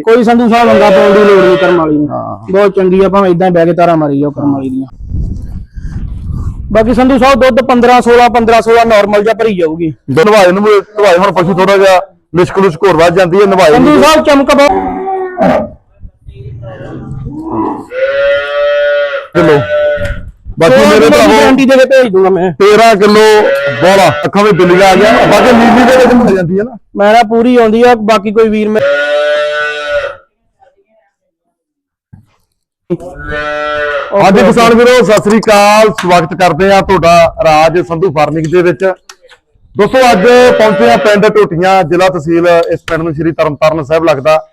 ਕੋਈ ਸੰਧੂ ਸਾਹਿਬ ਵੰਗਾ ਪਾਉਣ ਦੀ ਲੋੜ ਨਹੀਂ ਕਰਮ ਵਾਲੀ ਨੂੰ। ਬਹੁਤ ਚੰਗੀ ਆ ਭਾਵੇਂ ਇਦਾਂ ਬਹਿ ਕੇ ਤਾਰਾ ਮਾਰੀ ਜਾਓ ਕਰਮ ਵਾਲੀ ਦੀਆਂ। ਬਾਕੀ ਸੰਧੂ ਸਾਹਿਬ ਦੁੱਧ 15 16 15 16 ਨਾਰਮਲ ਜਾਂ ਭਰੀ ਜਾਊਗੀ। ਨਵਾਏ ਨੂੰ ਨਵਾਏ ਹੁਣ ਪਸ਼ੂ ਥੋੜਾ ਜਿਹਾ ਲਿਸ਼ਕ ਲੁਸ਼ਕ ਹੋਰ ਵੱਧ ਜਾਂਦੀ ਹੈ ਨਵਾਏ ਸੰਧੂ ਸਾਹਿਬ ਚਮਕ ਬਹੁਤ ਕਿਲੋ। ਬਾਕੀ ਮੇਰੇ ਭਰਾਵੋ ਗਾਰੰਟੀ ਦੇ ਕੇ ਭੇਜ ਦੂੰਗਾ ਮੈਂ। 13 ਕਿਲੋ ਬੋਲਾ ਅੱਖਾਂ ਵਿੱਚ ਬਿੱਲੀਆਂ ਆ ਗਿਆ ਬਾਕੀ ਨੀਲੀ ਦੇ ਵਿੱਚ ਮਿਲ ਜਾਂਦੀ ਹੈ ਨਾ। ਮੈਂ ਨਾ ਪੂਰੀ ਆਉਂਦੀ ਆ ਬਾਕੀ ਕੋਈ ਵੀਰ ਮੈਂ ਅੱਜ ਕਿਸਾਨ ਵੀਰੋ ਸਤਿ ਸ੍ਰੀ ਅਕਾਲ। ਸਵਾਗਤ ਕਰਦੇ ਆ ਤੁਹਾਡਾ ਰਾਜ ਸੰਧੂ ਫਾਰਮਿੰਗ ਦੇ ਵਿੱਚ। ਦੋਸਤੋ ਅੱਜ ਪਹੁੰਚੇ ਆ ਪਿੰਡ ਟੋਟੀਆਂ ਜ਼ਿਲ੍ਹਾ ਤਹਿਸੀਲ ਇਸ ਪਿੰਡ ਨੂੰ ਸ਼੍ਰੀ ਤਰਨਤਾਰਨ ਸਾਹਿਬ ਲੱਗਦਾ।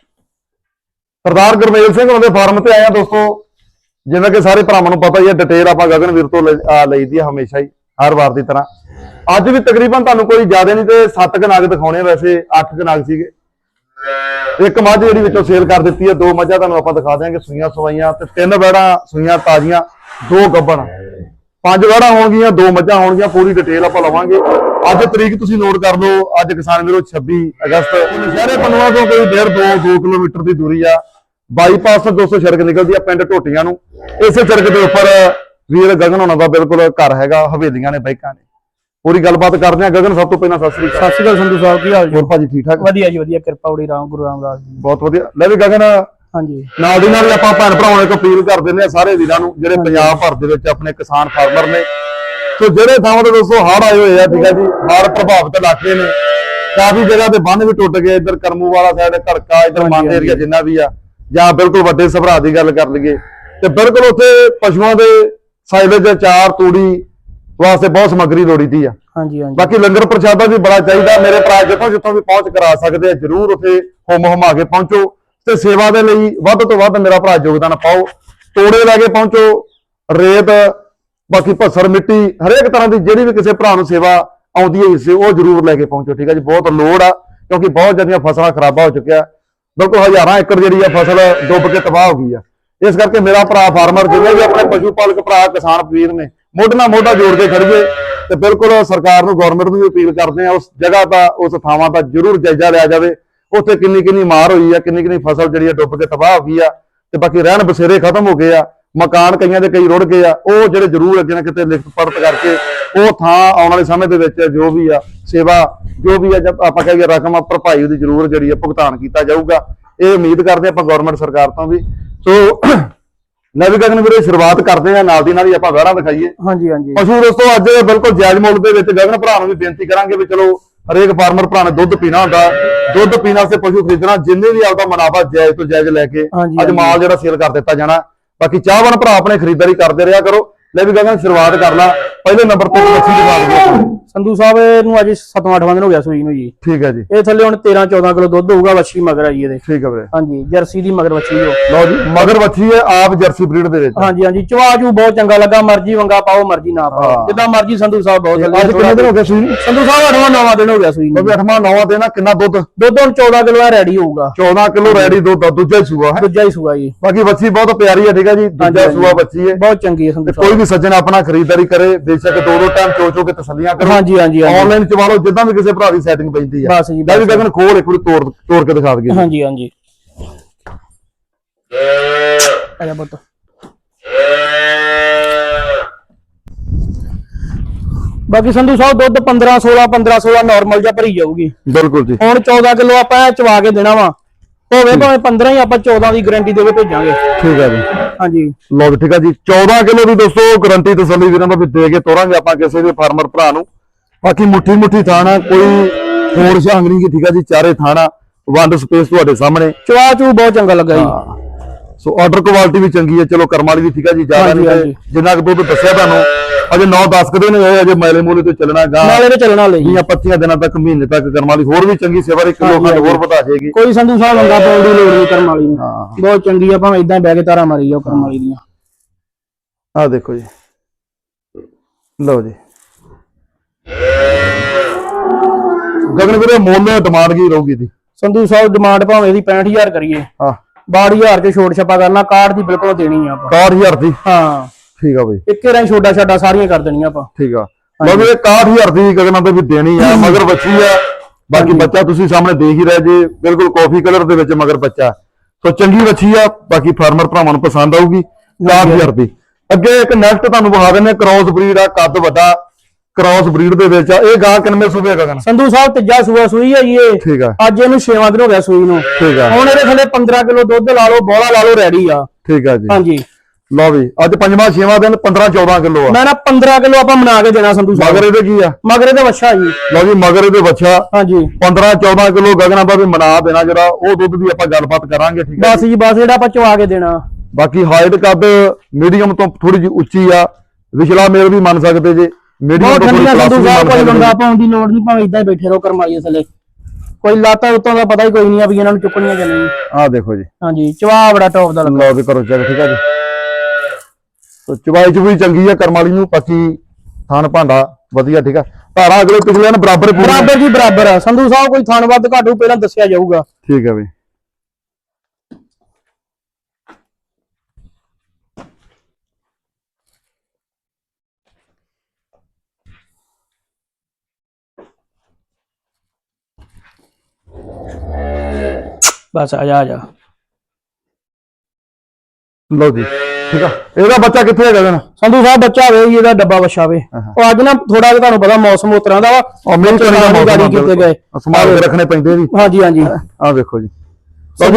ਸਰਦਾਰ ਗੁਰਮੇਲ ਸਿੰਘ ਉਹਨਾਂ ਦੇ ਫਾਰਮ ਤੇ ਆਏ ਆ ਦੋਸਤੋ। ਜਿਵੇਂ ਕਿ ਸਾਰੇ ਭਰਾਵਾਂ ਨੂੰ ਪਤਾ ਹੀ ਹੈ ਡਿਟੇਲ ਆਪਾਂ ਗਗਨ ਵੀਰ ਤੋਂ ਲਈ- ਆ ਲਈਦੀ ਹੈ ਹਮੇਸ਼ਾ ਹੀ ਹਰ ਵਾਰ ਦੀ ਤਰ੍ਹਾਂ। ਅੱਜ ਵੀ ਤਕਰੀਬਨ ਤੁਹਾਨੂੰ ਕੋਈ ਜ਼ਿਆਦਾ ਨਹੀਂ ਤੇ 7 ਕਨਾਗ ਦਿਖਾਉਣੇ ਆ, ਵੈਸੇ 8 ਕਨਾਗ ਸੀਗੇ। ਇੱਕ ਮੱਝ ਜਿਹੜੀ ਵਿੱਚੋਂ ਸੇਲ ਕਰ ਦਿੱਤੀ ਹੈ, ਦੋ ਮੱਝਾਂ ਤੁਹਾਨੂੰ ਆਪਾਂ ਦਿਖਾ ਦਿਆਂਗੇ, ਸੂਈਆਂ ਸਵਾਈਆਂ ਤੇ ਤਿੰਨ ਵੜਾ ਸੂਈਆਂ ਤਾਜ਼ੀਆਂ, ਦੋ ਗੱਬਣ। ਪੰਜ ਵੜਾ ਹੋਣਗੀਆਂ, ਦੋ ਮੱਝਾਂ ਹੋਣਗੀਆਂ, ਪੂਰੀ ਡਿਟੇਲ ਆਪਾਂ ਲਵਾਂਗੇ। ਅੱਜ ਤਰੀਕ ਤੁਸੀਂ ਨੋਟ ਕਰ ਲਓ, ਅੱਜ ਕਿਸਾਨ ਵੀਰੋ 26 ਅਗਸਤ, ਸ਼ਹਿਰੇ ਪਨਵਾ ਤੋਂ ਕੋਈ ਡੇਢ 2 2 ਕਿਲੋਮੀਟਰ ਦੀ ਦੂਰੀ ਆ। ਬਾਈਪਾਸ ਤੋਂ 200 ਸੜਕ ਨਿਕਲਦੀ ਆ ਪਿੰਡ ਟੋਟੀਆਂ ਨੂੰ। ਇਸੇ ਸੜਕ ਦੇ ਉੱਪਰ ਵੀਰ ਗਗਨ ਹੋਣਾ ਦਾ ਬਿਲਕੁਲ ਘਰ ਹੈਗਾ, ਹਵੇਲੀਆਂ ਨੇ ਬਾਈਕਾਂ ਨੇ। ਪੂਰੀ ਗੱਲਬਾਤ ਕਰਦੇ ਆ ਗਗਨ ਸਭ ਤੋਂ ਪਹਿਲਾਂ ਸਤਿ ਸ੍ਰੀ ਅਕਾਲ। ਸਤਿ ਸ਼੍ਰੀ ਅਕਾਲ ਸੰਧੂ ਸਾਹਿਬ ਕੀ ਹਾਲ ਜੀ? ਹੋਰ ਭਾਜੀ ਠੀਕ ਠਾਕ? ਵਧੀਆ ਜੀ ਵਧੀਆ। ਕਿਰਪਾ ਉੜੀ ਰਾਮ ਗੁਰੂ ਰਾਮਦਾਸ ਜੀ ਬਹੁਤ ਵਧੀਆ। ਲੈ ਵੀ ਗਗਨ ਹਾਂਜੀ। ਨਾਲ ਦੀ ਨਾਲ ਆਪਾਂ ਭੈਣ ਭਰਾਵਾਂ ਨੂੰ ਅਪੀਲ ਕਰ ਦਿੰਦੇ ਆ ਸਾਰੇ ਵੀਰਾਂ ਨੂੰ ਜਿਹੜੇ ਪੰਜਾਬ ਭਰ ਦੇ ਵਿੱਚ ਆਪਣੇ ਕਿਸਾਨ ਫਾਰਮਰ ਨੇ। ਸੋ ਜਿਹੜੇ ਥਾਵਾਂ ਤੇ ਦੋਸਤੋ ਹੜ੍ਹ ਆਏ ਹੋਏ ਆ ਠੀਕ ਹੈ ਜੀ ਹੜ੍ਹ ਪ੍ਰਭਾਵਿਤ ਇਲਾਕੇ ਨੇ ਕਾਫੀ ਜਗ੍ਹਾ ਤੇ ਬੰਨ ਵੀ ਟੁੱਟ ਗਏ। ਇੱਧਰ ਕਰਮੂ ਵਾਲਾ ਸਾਈਡ ਘੜਕਾ ਇੱਧਰ ਮੰਦ। ਏਰੀਆ ਜਿੰਨਾ ਵੀ ਆ ਜਾਂ ਬਿਲਕੁਲ ਵੱਡੇ ਸਭਰਾ ਦੀ ਗੱਲ ਕਰ ਲਈਏ। ਤੇ ਬਿਲਕੁਲ ਉੱਥੇ ਪਸ਼ੂਆਂ ਦੇ ਸਾਈਲੇਜ ਚਾਰ ਤੂੜੀ ਵਾਸਤੇ ਬਹੁਤ ਸਮੱਗਰੀ ਲੋੜੀਦੀ ਆ। ਹਾਂਜੀ ਹਾਂਜੀ। ਬਾਕੀ ਲੰਗਰ ਪ੍ਰਸ਼ਾਦਾ ਵੀ ਬੜਾ ਚਾਹੀਦਾ ਮੇਰੇ ਭਰਾ ਜਿੱਥੋਂ ਜਿੱਥੋਂ ਵੀ ਪਹੁੰਚ ਕਰਾ ਸਕਦੇ ਆ ਜਰੂਰ ਉੱਥੇ ਹੁਮ ਹੁਮਾ ਕੇ ਪਹੁੰਚੋ ਤੇ ਸੇਵਾ ਦੇ ਲਈ ਵੱਧ ਤੋਂ ਵੱਧ ਮੇਰਾ ਭਰਾ ਯੋਗਦਾਨ ਪਾਓ। ਤੋੜੇ ਲੈ ਕੇ ਪਹੁੰਚੋ ਰੇਤ ਬਾਕੀ ਭਸਰ ਮਿੱਟੀ ਹਰੇਕ ਤਰ੍ਹਾਂ ਦੀ ਜਿਹੜੀ ਵੀ ਕਿਸੇ ਭਰਾ ਨੂੰ ਸੇਵਾ ਆਉਂਦੀ ਹੈ ਉਹ ਜਰੂਰ ਲੈ ਕੇ ਪਹੁੰਚੋ ਠੀਕ ਹੈ ਜੀ? ਬਹੁਤ ਲੋੜ ਆ ਕਿਉਂਕਿ ਬਹੁਤ ਜ਼ਿਆਦੀਆਂ ਫਸਲਾਂ ਖਰਾਬਾ ਹੋ ਚੁੱਕਿਆ। ਬਿਲਕੁਲ ਹਜ਼ਾਰਾਂ ਏਕੜ ਜਿਹੜੀ ਆ ਫਸਲ ਡੁੱਬ ਕੇ ਤਬਾਹ ਹੋ ਗਈ ਆ। ਇਸ ਕਰਕੇ ਮੇਰਾ ਭਰਾ ਫਾਰਮਰ ਜਿੰਨੇ ਵੀ ਆਪਣੇ ਪਸ਼ੂ ਪਾਲਕ ਭਰਾ ਕਿਸਾਨ ਵੀਰ ਨੇ ਮੋਢੇ ਨਾਲ ਮੋਢਾ ਜੋੜ ਕੇ ਖੜੀਏ ਤੇ ਬਿਲਕੁਲ ਸਰਕਾਰ ਨੂੰ ਗਵਰਨਮੈਂਟ ਨੂੰ ਵੀ ਅਪੀਲ ਕਰਦੇ ਆ ਉਸ ਜਗ੍ਹਾ ਦਾ, ਉਸ ਥਾਵਾਂ ਦਾ ਜਰੂਰ ਜਾਇਜ਼ਾ ਲਿਆ ਜਾਵੇ। ਉੱਥੇ ਕਿੰਨੀ ਕਿੰਨੀ ਮਾਰ ਹੋਈ ਆ, ਕਿੰਨੀ ਕਿੰਨੀ ਫਸਲ ਜਿਹੜੀ ਆ ਡੁੱਬ ਕੇ ਤਬਾਹ ਹੋ ਗਈ ਆ ਤੇ ਬਾਕੀ ਰਹਿਣ ਬਸੇਰੇ ਖਤਮ ਹੋ ਗਏ ਆ, ਮਕਾਨ ਕਈਆਂ ਦੇ ਕਈ ਰੁੜ ਗਏ ਆ, ਉਹ ਜਿਹੜੇ ਜਰੂਰ ਅੱਗੇ ਨਾ ਕਿਤੇ ਲਿਖਤ ਪੜਤ ਕਰਕੇ, ਉਹ ਥਾਂ ਆਉਣ ਵਾਲੇ ਸਮੇਂ ਦੇ ਵਿੱਚ ਜੋ ਵੀ ਆ ਸੇਵਾ, ਜੋ ਵੀ ਆ ਜਦ ਆਪਾਂ ਕਹੀਏ ਰਕਮ ਆ, ਭਰਪਾਈ ਉਹਦੀ ਜਰੂਰ ਜਿਹੜੀ ਆ ਭੁਗਤਾਨ ਕੀਤਾ ਜਾਊਗਾ। ਇਹ ਉਮੀਦ ਕਰਦੇ ਆਪਾਂ ਗਵਰਨਮੈਂਟ ਸਰਕਾਰ ਤੋਂ ਵੀ। ਸੋ ਗਗਨ ਵੀਰੇ ਸ਼ੁਰੂਆਤ ਕਰਦੇ ਆ ਨਾਲ ਦੀ ਨਾਲ ਹੀ ਆਪਾਂ ਵਹਿਰਾਂ ਦਿਖਾਈਏ ਹਾਂਜੀ ਹਾਂਜੀ। ਪਸ਼ੂ ਦੋਸਤੋ ਅੱਜ ਬਿਲਕੁਲ ਜਾਇਜ਼ ਮੁੱਲ ਦੇ ਵਿੱਚ ਗਗਨ ਭਰਾ ਨੂੰ ਵੀ ਬੇਨਤੀ ਕਰਾਂਗੇ ਵੀ ਚਲੋ ਹਰੇਕ ਫਾਰਮਰ ਭਰਾ ਨੇ ਦੁੱਧ ਪੀਣਾ ਹੁੰਦਾ ਦੁੱਧ ਪੀਣ ਵਾਸਤੇ ਪਸ਼ੂ ਖਰੀਦਣਾ ਜਿੰਨੇ ਵੀ ਆਪਦਾ ਮੁਨਾਫਾ ਜਾਇਜ਼ ਤੋਂ ਜਾਇਜ਼ ਲੈ ਕੇ ਅੱਜ। ਮਾਲ ਜਿਹੜਾ ਸੇਲ ਕਰ ਦਿੱਤਾ ਜਾਣਾ। ਬਾਕੀ ਚਾਹਵਾਨ ਭਰਾ ਆਪਣੇ ਖਰੀਦਦਾਰੀ ਕਰਦੇ ਰਿਹਾ ਕਰੋ। ਲੈ ਵੀ ਗਗਨ ਸ਼ੁਰੂਆਤ ਕਰ ਲਾ। ਪਹਿਲੇ ਨੰਬਰ ਤੇ ਮੱਛੀ ਦੀ ਬਾਤ ਕਰੋ ਸੰਧੂ ਸਾਹਿਬ ਨੂੰ ਅੱਜ 7ਵਾਂ 8ਵਾਂ ਦਿਨ ਹੋ ਗਿਆ ਸੂਈ ਨੂੰ ਜੀ। ਠੀਕ ਹੈ ਜੀ। ਇਹ ਥੱਲੇ ਹੁਣ 13 14 ਕਿਲੋ ਦੁੱਧ ਹੋਊਗਾ ਵੱਛੀ ਮਗਰ ਆਈ ਇਹਦੇ। ਠੀਕ ਹੈ ਵੀਰੇ। ਹਾਂਜੀ ਜਰਸੀ ਦੀ ਮਗਰ ਵੱਛੀ ਜੋ ਲਓ ਜੀ ਮਗਰ ਵੱਛੀ ਹੈ ਆਪ ਜਰਸੀ ਬਰੀਡ ਦੇ ਵਿੱਚ। ਹਾਂਜੀ ਹਾਂਜੀ ਚਵਾਜੂ ਬਹੁਤ ਚੰਗਾ ਲੱਗਾ ਮਰਜ਼ੀ ਵੰਗਾ ਪਾਓ ਮਰਜ਼ੀ ਨਾ ਪਾਓ। ਹਾਂ। ਜਿੱਦਾਂ ਮਰਜ਼ੀ ਸੰਧੂ ਸਾਹਿਬ ਬਹੁਤ ਥੱਲੇ ਅੱਜ ਕਿੰਨੇ ਦਿਨ ਹੋ ਗਏ ਸੂਈ ਨੂੰ? ਸੰਧੂ ਸਾਹਿਬ 8ਵਾਂ 9ਵਾਂ ਦਿਨ ਹੋ ਗਿਆ ਸੂਈ ਨੂੰ। ਕਿਉਂਕਿ 8ਵਾਂ 9ਵਾਂ ਦਿਨ ਆ ਕਿੰਨਾ ਦੁੱਧ? ਦੁੱਧ ਹੁਣ 14 ਕਿਲੋ ਆ ਰੈਡੀ ਹੋਊਗਾ। 14 ਕਿਲੋ ਰੈਡੀ ਦੁੱਧ ਆ, ਦੂਜਾ ਹੀ ਸੂਆ ਹੈ। ਦੂਜਾ ਹੀ ਸੂਆ ਜੀ। ਬਾਕੀ ਵੱਛੀ ਬਹੁਤ ਪਿਆਰੀ ਹੈ ਠੀਕ ਹੈ ਜੀ। ਦੂਜਾ ਸੂਆ ਬੱਚੀ ਹੈ। ਬਹੁਤ ਚੰਗੀ ਹੈ ਸੰਧੂ ਕੋਈ ਸਾਹਿਬ। ਵੀ ਸੱਜਣ ਆਪਣਾ ਖਰੀਦਦਾਰੀ ਕਰੇ ਬੇਸ਼ੱਕ ਦੋ ਦੋ ਟਾਈਮ ਚੋ ਚੋ ਕੇ ਤਸੱਲੀਆਂ ਕਰੋ। ਹਾਂਜੀ ਹਾਂਜੀ ਹਾਂਜੀ। ਆਨਲਾਈਨ ਚਵਾ ਲਓ ਜਿੱਦਾਂ ਵੀ ਕਿਸੇ ਭਰਾ ਦੀ ਸੈਟਿੰਗ ਪੈਂਦੀ ਆ। ਬਸ ਜੀ, ਲੈ ਵੀ ਬਸ। ਖੋਲ ਇੱਕ ਵਾਰੀ ਤੋੜ ਤੋੜ ਕੇ ਦਿਖਾ ਦਈਏ। ਹਾਂਜੀ ਹਾਂਜੀ। ਆਇਆ ਬੱਤ ਬਾਕੀ ਸੰਧੂ ਸਾਹਿਬ ਦੁੱਧ 15 16 15 16 ਨਾਰਮਲ ਜਾਂ ਭਰੀ ਜਾਊਗੀ। ਬਿਲਕੁਲ ਜੀ। ਹੁਣ 14 ਕਿਲੋ ਆਪਾਂ ਇਹ ਚਵਾ ਕੇ ਦੇਣਾ ਵਾ। ਹੋਵੇ ਭਾਵੇਂ 15 ਹੀ ਆਪਾਂ 14 ਦੀ ਗਾਰੰਟੀ ਦੇ ਕੇ ਭੇਜਾਂਗੇ। ਠੀਕ ਹੈ ਜੀ। ਹਾਂਜੀ। ਲਓ ਜੀ, ਠੀਕ ਹੈ ਜੀ। 14 ਕਿਲੋ ਦੀ ਦੋਸਤੋ ਗਰੰਟੀ ਤਸੱਲੀ ਵੀਰਾਂ ਦਾ ਵੀ ਦੇ ਕੇ ਤੋਰਾਂਗੇ ਆਪਾਂ ਕਿਸੇ ਵੀ ਫਾਰਮਰ ਭਰਾ ਨੂੰ। ਬਾਕੀ ਮੁੱਠੀ ਮੁੱਠੀ ਥਾਣਾ ਕੋਈ ਹੋਰ ਸ਼ਾਂਗ ਨਹੀਂ ਗੀ ਠੀਕ ਹੈ ਜੀ ਚਾਰੇ ਥਾਣਾ ਵੰਡ ਸਪੇਸ ਤੁਹਾਡੇ ਸਾਹਮਣੇ। ਚਵਾ ਚੂ ਬਹੁਤ ਚੰਗਾ ਲੱਗਾ ਜੀ। ਸੋ ਆਰਡਰ ਕੁਆਲਿਟੀ ਵੀ ਚੰਗੀ ਹੈ ਚਲੋ ਕਰਮ ਵਾਲੀ ਵੀ ਠੀਕ ਹੈ ਜੀ ਜ਼ਿਆਦਾ ਨਹੀਂ ਜਿੰਨਾ ਕੁ ਦੁੱਧ ਦੱਸਿਆ ਤੁਹਾਨੂੰ ਅਜੇ 9-10 ਕਦੇ ਨਹੀਂ ਹੋਏ ਅਜੇ ਮੈਲੇ ਮੂਲੇ ਤੋਂ ਚੱਲਣਾ ਗਾ। ਨਾਲੇ ਤੇ ਚੱਲਣਾ ਲਈ 20-25 ਦਿਨਾਂ ਤੱਕ ਮਹੀਨੇ ਤੱਕ ਕਰਮ ਵਾਲੀ ਹੋਰ ਵੀ ਚੰਗੀ ਸੇਵਾ ਇੱਕ ਕਿਲੋ ਖੰਡ ਹੋਰ ਵਧਾ ਜਾਏਗੀ ਕੋਈ ਸੰਧੂ ਸਾਹਿਬ ਵੰਗਾ ਪਾਉਣ ਦੀ ਲੋੜ ਨਹੀਂ ਕਰਮ ਵਾਲੀ ਨੂੰ। ਬਹੁਤ ਚੰਗੀ ਆ ਭਾਵੇਂ ਇਦਾਂ ਬਹਿ ਕੇ ਤਾਰਾ ਮਾਰੀ ਜਾਓ ਕਰਮ ਵਾਲੀ ਦੀਆਂ। ਆਹ ਦੇਖੋ ਜੀ। ਲਓ ਜੀ। ਗਗਨ ਵੀਰੇ ਮੁੱਲ ਡਿਮਾਂਡ ਕੀ ਰਹੂਗੀ ਦੀ ਸੰਧੂ ਸਾਹਿਬ ਡਿਮਾਂਡ ਭਾਵੇਂ ਇਹਦੀ 65000 ਕਰੀਏ। ਹਾਂ। 62000 ਚ ਛੋਟ ਛਪਾ ਕਰਨਾ ਕਾਰਡ ਦੀ ਬਿਲਕੁਲ ਦੇਣੀ ਆ ਆਪਾਂ। 61000 ਦੀ? ਹਾਂ। ਠੀਕ ਆ ਬਈ। ਇੱਕੇ ਰਾਂ ਛੋਟਾ ਛਾਟਾ ਸਾਰੀਆਂ ਕਰ ਦੇਣੀਆਂ ਆਪਾਂ। ਠੀਕ ਆ। ਲਓ ਵੀਰੇ 61000 ਦੀ ਗਗਨਾਂ ਤੇ ਵੀ ਦੇਣੀ ਆ ਮਗਰ ਬੱਚੀ ਆ। ਬਾਕੀ ਬੱਚਾ ਤੁਸੀਂ ਸਾਹਮਣੇ ਦੇਖ ਹੀ ਰਹੇ ਜੇ ਬਿਲਕੁਲ ਕਾਫੀ ਕਲਰ ਦੇ ਵਿੱਚ ਮਗਰ ਬੱਚਾ। ਸੋ ਚੰਗੀ ਵੱਛੀ ਆ ਬਾਕੀ ਫਾਰਮਰ ਭਰਾਵਾਂ ਨੂੰ ਪਸੰਦ ਆਊਗੀ। 4000 ਰੁਪਏ ਅੱਗੇ ਇੱਕ ਨੈਕਸਟ ਤੁਹਾਨੂੰ ਵਿਖਾ ਦਿੰਦੇ ਕ੍ਰਾਸ ਬਰੀਡ ਆ ਕੱਦ ਵੱਡਾ। ਕ੍ਰਾਸ ਬਰੀਡ ਦੇ ਵਿੱਚ ਆ। ਇਹ ਗਾਂ ਕਿੰਨੇ ਸੂਬੇ ਹੈਗਾ ਗਨ ਸੰਧੂ ਸਾਹਿਬ ਤੀਜਾ ਸੂਆ ਸੂਈ ਹੈ ਜੀ ਇਹ। ਠੀਕ ਆ। ਅੱਜ ਇਹਨੂੰ 6 ਦਿਨ ਹੋ ਗਿਆ ਸੂਈ ਨੂੰ। ਠੀਕ ਆ। ਹੁਣ ਇਹਦੇ ਥੱਲੇ 15 ਕਿਲੋ ਦੁੱਧ ਲਾ ਲਓ ਬੋਲਾ ਲਾ ਲਓ ਰੈਡੀ ਆ। ਠੀਕ ਆ ਜੀ। ਹਾਂਜੀ। ਲਓ ਵੀ ਅੱਜ ਪੰਜਵਾਂ ਛੇਵਾਂ ਦਿਨ 15 14 ਕਿਲੋ ਆ। ਮੈਂ ਨਾ 15 ਕਿਲੋ ਆਪਾਂ ਬਣਾ ਕੇ ਦੇਣਾ ਸੰਧੂ ਸਾਹਿਬ। ਮਗਰ ਇਹਦੇ ਕੀ ਆ? ਮਗਰ ਇਹਦੇ ਵੱਛਾ ਜੀ। ਲਓ ਜੀ ਮਗਰ ਇਹਦੇ ਬੱਚਾ ਹਾਂਜੀ। 15 14 ਕਿਲੋ ਗਗਨਾਂ ਦਾ ਵੀ ਮਨਾ ਦੇਣਾ ਜਿਹੜਾ ਉਹ ਦੁੱਧ ਦੀ ਆਪਾਂ ਗੱਲਬਾਤ ਕਰਾਂਗੇ ਠੀਕ ਹੈ ਬਸ ਜੀ। ਬਸ ਜਿਹੜਾ ਆਪਾਂ ਚਵਾ ਕੇ ਦੇਣਾ। ਬਾਕੀ ਹਾਈਟ ਕੱਦ ਮੀਡੀਅਮ ਤੋਂ ਥੋੜੀ ਜਿਹੀ ਉੱਚੀ ਆ। ਵਿਚਲਾ ਮੇਲ ਵੀ ਮੰਨ ਸਕਦੇ ਜੇ। ਮੀਡੀਅਮ ਬਹੁਤ ਠੰਡੀਆਂ ਮੰਨ ਕੋਈ ਲੰਗਾ। ਪਾਉਣ ਦੀ ਲੋੜ ਨਹੀਂ ਭਾਵੇਂ ਇਦਾਂ ਹੀ ਬੈਠੇ ਰਹੋ ਕਰਮਾਈਏ ਥੱਲੇ। ਕੋਈ ਲਾਤਾ ਉਤੋਂ ਦਾ ਪਤਾ ਹੀ ਕੋਈ ਨਹੀਂ ਆ ਵੀ ਇਹਨਾਂ ਨੂੰ ਚੁੱਕਣੀਆਂ ਜਾਂ ਨਹੀਂ। ਆਹ ਦੇਖੋ ਜੀ। ਹਾਂਜੀ ਚਵਾ ਬੜਾ ਟੌਪ ਦਾ ਲੱਗਾ। ਲਓ ਵੀ ਕਰੋ ਚੈੱਕ ਠੀਕ ਆ ਜੀ। ਤੋ ਚਵਾਈ ਚ ਵੀ ਚੰਗੀ ਆ ਕਰਮ ਵਾਲੀ ਨੂੰ ਬਾਕੀ ਥਾਨ ਭਾਂਡਾ ਵਧੀਆ ਠੀਕ ਆ। ਧਾਰਾ ਅਗਲੇ ਪਿਛਲੇ ਨਾਲ ਬਰਾਬਰ ਬਰਾਬਰ ਜੀ ਬਰਾਬਰ ਆ। ਸੰਧੂ ਸਾਹਿਬ ਕੋਈ ਥਣ ਵੱਧ ਘਾਟੂ ਪਹਿਲਾਂ ਦੱਸਿਆ ਜਾਊਗਾ। ਠੀਕ ਹੈ ਬਈ ਬਸ ਆ ਜਾ ਆ ਜਾ। ਲਓ ਜੀ ਠੀਕ ਆ। ਇਹਦਾ ਬੱਚਾ ਕਿੱਥੇ ਹੈਗਾ ਜਨ ਸੰਧੂ ਸਾਹਿਬ ਬੱਚਾ ਵੇ ਜੀ ਇਹਦਾ ਡੱਬਾ ਵਛਾ ਵੇ। ਉਹ ਅੱਜ ਨਾ ਥੋੜਾ ਜਿਹਾ ਤੁਹਾਨੂੰ ਪਤਾ ਮੌਸਮ ਉਸ ਤਰ੍ਹਾਂ ਦਾ ਵਾ। ਉਹ ਬੱਚੇ ਨਾਲ ਗਾੜੀ ਕੀਤੇ ਗਏ। ਸੰਭਾਲ ਕੇ ਰੱਖਣੇ ਪੈਂਦੇ ਜੀ ਹਾਂਜੀ ਹਾਂਜੀ। ਆਹ ਵੇਖੋ ਜੀ। ਸਾਹਿਬ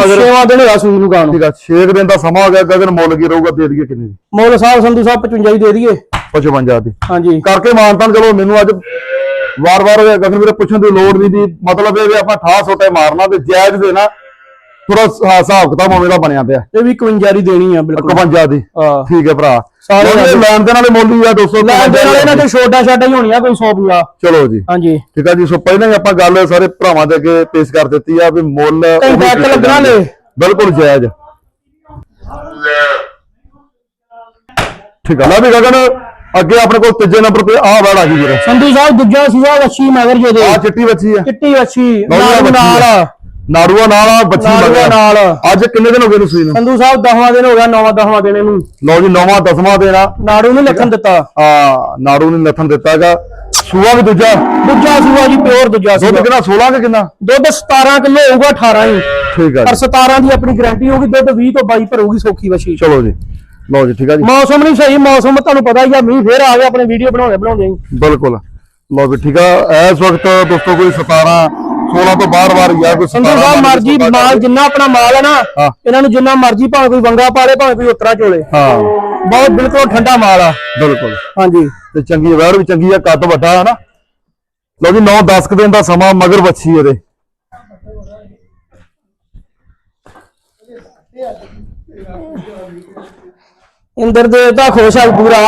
ਮਗਰ। ਛੇਵਾਂ ਦਿਨ ਹੋਇਆ ਸੂਈ ਨੂੰ ਗਾਣ ਠੀਕ ਆ 6 ਦਿਨ ਦਾ ਸਮਾਂ ਹੋ ਗਿਆ ਗਗਨ ਮੁੱਲ ਕੀ ਰਹੂਗਾ ਦੇ ਦਈਏ ਕਿੰਨੇ ਦੀ? ਮੌਲ ਸਾਹਿਬ ਸੰਧੂ ਸਾਹਿਬ 55 ਹੀ ਦੇ ਦਈਏ। 55 ਦੀ। ਹਾਂਜੀ। ਕਰਕੇ ਮਾਨਤਾਨ ਚਲੋ ਮੈਨੂੰ ਅੱਜ ਵਾਰ-ਵਾਰ ਗਗਨ ਵੀਰੇ ਪੁੱਛਣ ਦੀ ਲੋੜ ਨਹੀਂ ਦੀ ਮਤਲਬ ਇਹ ਵੀ ਆਪਾਂ ਠਾਹ ਸੋਟੇ ਮਾਰਨਾ ਤੇ ਜਾਇਜ਼ ਦੇਣਾ ਥੋੜਾ ਹਿਸਾਬ ਕਿਤਾਬ ਉਵੇਂ ਦਾ ਬਣਿਆ ਪਿਆ। ਇਹ ਵੀ 51 ਦੀ ਦੇਣੀ ਆ ਬਿਲਕੁਲ। 51 ਦੀ। ਹਾਂ। ਠੀਕ ਹੈ ਭਰਾ। ਸਾਰੇ ਲੈਣ ਦੇਣ ਵਾਲੇ ਮੁੱਲ ਹੀ ਆ 200 ਲੈ ਦੇ। ਨਾਲ ਇਹਨਾਂ ਤੇ ਛੋਟਾ ਛਾਟਾ ਹੀ ਹੋਣੀ ਆ ਕੋਈ 100 ਪੰਜਾਹ। ਚਲੋ ਜੀ। ਹਾਂਜੀ। ਠੀਕ ਆ ਜੀ ਸੋ ਪਹਿਲਾਂ ਹੀ ਆਪਾਂ ਗੱਲ ਸਾਰੇ ਭਰਾਵਾਂ ਦੇ ਅੱਗੇ ਪੇਸ਼ ਕਰ ਦਿੱਤੀ ਆ ਵੀ ਮੁੱਲ ਉਹੀ ਕੀਤੇ ਲੱਗਣਾ ਲੈ। ਬਿਲਕੁਲ ਜਾਇਜ਼। ਠੀਕ ਆ। ਲੈ ਵੀ ਗਗਨ। ਅੱਗੇ ਆਪਣੇ ਕੋਲ ਤੀਜੇ ਨੰਬਰ ਤੇ ਆਹ ਵੜ ਆ ਗਈ ਵੀਰੇ। ਸੰਧੂ ਸਾਹਿਬ ਦੂਜਾ ਸੀਗਾ ਵੱਛੀ ਮਗਰ ਜੇ ਦੇ ਆਹ ਚਿੱਟੀ ਬੱਚੀ ਆ। ਚਿੱਟੀ ਵੱਛੀ ਨਾਲ ਵੱਛੀ ਨਾਲ। ਆ। ਨਾੜੂਆ ਨਾਲ ਆ ਬੱਚੀ ਮਗਰ ਨਾਲ। ਅੱਜ ਕਿੰਨੇ ਦਿਨ ਹੋ ਗਏ ਨੂੰ ਸੂਈ ਨੂੰ ਸੰਧੂ ਸਾਹਿਬ 10ਵਾਂ ਦਿਨ ਹੋ ਗਿਆ 9ਵਾਂ 10ਵਾਂ ਦਿਨ ਇਹਨੂੰ। ਲਓ ਜੀ ਨੌਵਾਂ ਦਸਵਾਂ ਦੇਣਾ ਨਾੜੂ ਨੂੰ ਲਿਖਣ ਦਿੱਤਾ। ਆ ਨਾੜੂ ਨੇ ਨਥਨ ਦਿੱਤਾਗਾ। ਸੂਆ ਵੀ ਦੂਜਾ। ਦੂਜਾ ਸੂਆ ਜੀ ਪਿਓਰ ਦੂਜਾ ਦੁੱਧ ਸੂਆ ਕਿੰਨਾ? 16 ਕਿ ਕਿੰਨਾ? ਦੁੱਧ 17 ਕਿਲੋ ਹੋਊਗਾ 18 ਹੀ। ਠੀਕ ਆ ਪਰ ਜੀ 17 ਦੀ ਆਪਣੀ ਗਾਰੰਟੀ ਹੋਊਗੀ ਦੁੱਧ 20 ਤੋਂ 22 ਭਰੂਗੀ ਸੌਖੀ ਵਛੀ। ਚਲੋ ਜੀ। ਲਓ ਜੀ ਠੀਕ ਆ ਜੀ। ਮੌਸਮ ਨਹੀਂ ਸਹੀ ਮੌਸਮ ਤੁਹਾਨੂੰ ਪਤਾ ਹੀ ਆ ਮੀਂਹ ਫੇਰ ਆ ਗਿਆ ਆਪਣੇ ਵੀਡੀਓ ਬਣਾਉਂਦੇ ਬਣਾਉਂਦੇ ਹੀ। ਬਿਲਕੁਲ। ਲਓ ਵੀ ਠੀਕ ਆ। ਇਸ ਵਕਤ ਦੋਸਤੋ ਕੋਈ 17 16 ਤੋਂ ਬਾਰ-ਬਾਰ ਹੀ ਆ ਕੋਈ ਸੰਧੂ 17 ਸਾਹਿਬ ਮਰਜ਼ੀ ਮਾਲ ਜਿੰਨਾ ਆਪਣਾ ਮਾਲ ਹੈ ਨਾ। ਇਹਨਾਂ ਨੂੰ ਜਿੰਨਾ ਮਰਜ਼ੀ ਭਾਵੇਂ ਕੋਈ ਵੰਗਾ ਪਾਲੇ ਭਾਵੇਂ ਕੋਈ ਉਤਰਾ ਚੋਲੇ ਹਾਂ। ਬਹੁਤ ਬਿਲਕੁਲ ਠੰਡਾ ਮਾਲ ਆ। ਬਿਲਕੁਲ। ਹਾਂਜੀ। ਤੇ ਚੰਗੀ ਵੈੜ ਵੀ ਚੰਗੀ ਆ ਕੱਦ ਵੱਡਾ ਹੈ ਨਾ। ਲਓ ਜੀ 9-10 ਕੁ ਦਿਨ ਦਾ ਸਮਾਂ ਮਗਰ ਬੱਚੀ ਇਹਦੇ। ਇੰਦਰ ਦੇਵਤਾ ਖੁਸ਼ ਆ ਪੂਰਾ।